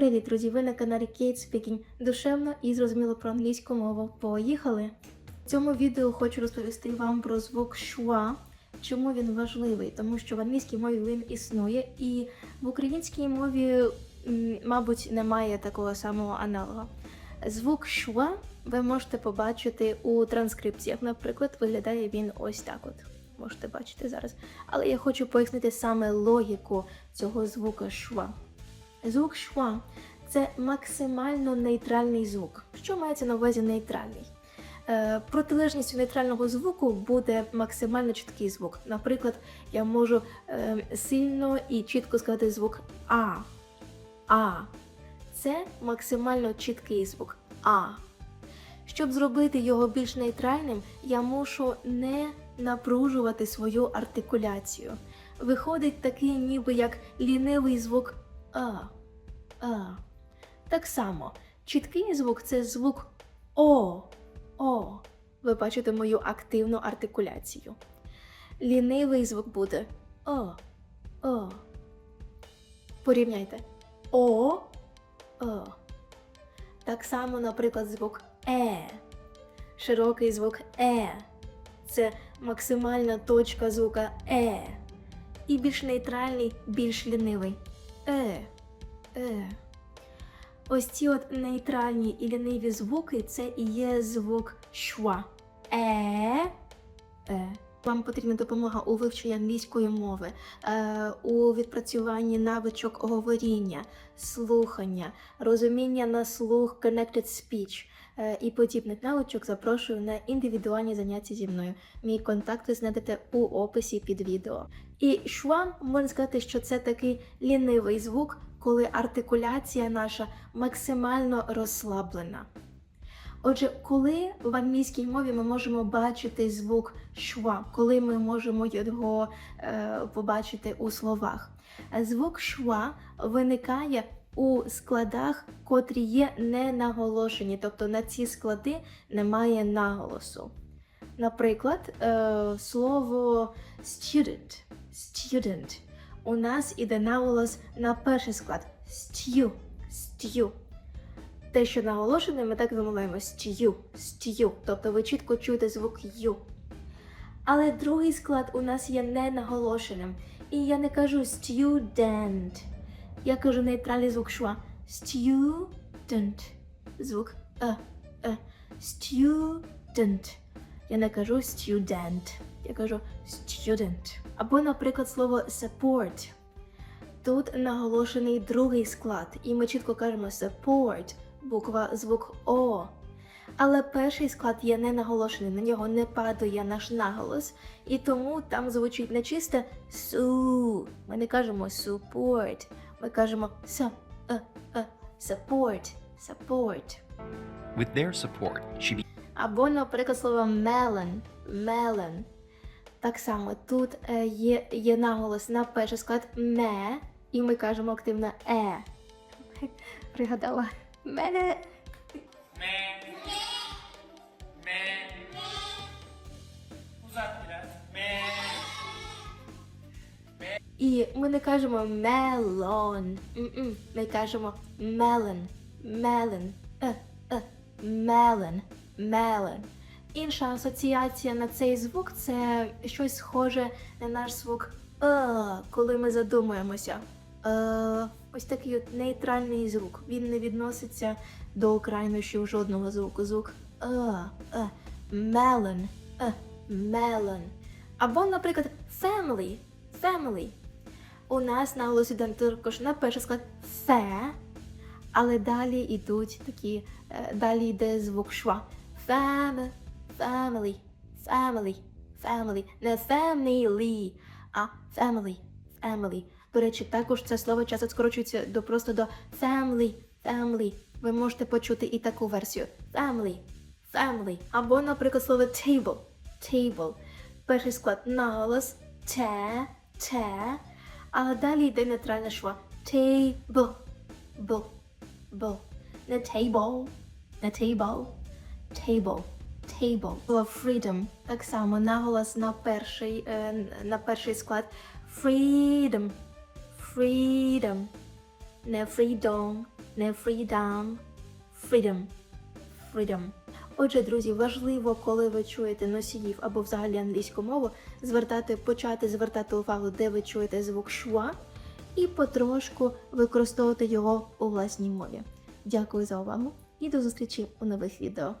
Привіт, друзі! Ви на каналі Kate Speaking. Душевно і зрозуміло про англійську мову. Поїхали! В цьому відео хочу розповісти вам про звук шва. Чому він важливий? Тому що в англійській мові він існує, і в українській мові, мабуть, немає такого самого аналога. Звук шва ви можете побачити у транскрипціях. Наприклад, виглядає він ось так от. Можете бачити зараз. Але я хочу пояснити саме логіку цього звука шва. Звук шва це максимально нейтральний звук. Що мається на увазі нейтральний? Е, протилежністю нейтрального звуку буде максимально чіткий звук. Наприклад, я можу е, сильно і чітко сказати звук А. А. Це максимально чіткий звук А. Щоб зробити його більш нейтральним, я мушу не напружувати свою артикуляцію. Виходить такий ніби як лінивий звук А. А. Так само, чіткий звук це звук О. О. Ви бачите мою активну артикуляцію. Лінивий звук буде О. О. Порівняйте. О. О. Так само, наприклад, звук Е. Широкий звук Е. Це максимальна точка звука Е. І більш нейтральний, більш лінивий. Е. Е. Ось ці от нейтральні і ліниві звуки це і є звук шва. Е. Е. Вам потрібна допомога у вивченні англійської мови, е, у відпрацюванні навичок говоріння, слухання, розуміння на слух connected speech е, і подібних навичок запрошую на індивідуальні заняття зі мною. Мій контакт ви знайдете у описі під відео. І шва, можна сказати, що це такий лінивий звук, коли артикуляція наша максимально розслаблена. Отже, коли в англійській мові ми можемо бачити звук шва, коли ми можемо його е, побачити у словах, звук шва виникає у складах, котрі є не наголошені, тобто на ці склади немає наголосу. Наприклад, е, слово student, student. У нас іде наголос на перший склад stew, stew. Те, що наголошене, ми так вимовляємо stew, stew. Тобто ви чітко чуєте звук ю. Але другий склад у нас є не наголошеним. І я не кажу student. Я кажу нейтральний звук шва. Student. Звук е, е. Student. Я не кажу student. Я кажу student. Або, наприклад, слово support. Тут наголошений другий склад, і ми чітко кажемо support, буква звук О. Але перший склад є не наголошений, на нього не падає наш наголос, і тому там звучить не чисте су. Ми не кажемо support, ми кажемо с, е, е, support, support. With their support, she be- Або, наприклад, слово melon, melon. Так само тут е, є, є наголос на перший склад ме, і ми кажемо активно е. Пригадала. Мене. Uzat biraz. Man. І ми не кажемо. М-м. Ми кажемо melon, melon, е, е, melon, melon. Інша асоціація на цей звук це щось схоже на наш звук е, коли ми задумуємося. Е, ось такий от нейтральний звук. Він не відноситься до крайнощів жодного звуку. Звук е, е, melon, е, melon. Або, наприклад, family, family. У нас на голосі також на перший склад фе, але далі йдуть такі, е, далі йде звук шва. Fam, family, family, family. Не family, а family, family. До речі, також це слово часто скорочується до просто до family, family. Ви можете почути і таку версію. Family, family. Або, наприклад, слово table, table. Перший склад наголос те, те. А далі йде нейтральне шва. Table, бл, бл. Не table, не table, table, table. Слово freedom. Так само наголос на перший, е, на перший склад. Freedom, freedom. Не freedom, не freedom, freedom, freedom. Отже, друзі, важливо, коли ви чуєте носіїв або взагалі англійську мову, звертати, почати звертати увагу, де ви чуєте звук шва, і потрошку використовувати його у власній мові. Дякую за увагу і до зустрічі у нових відео.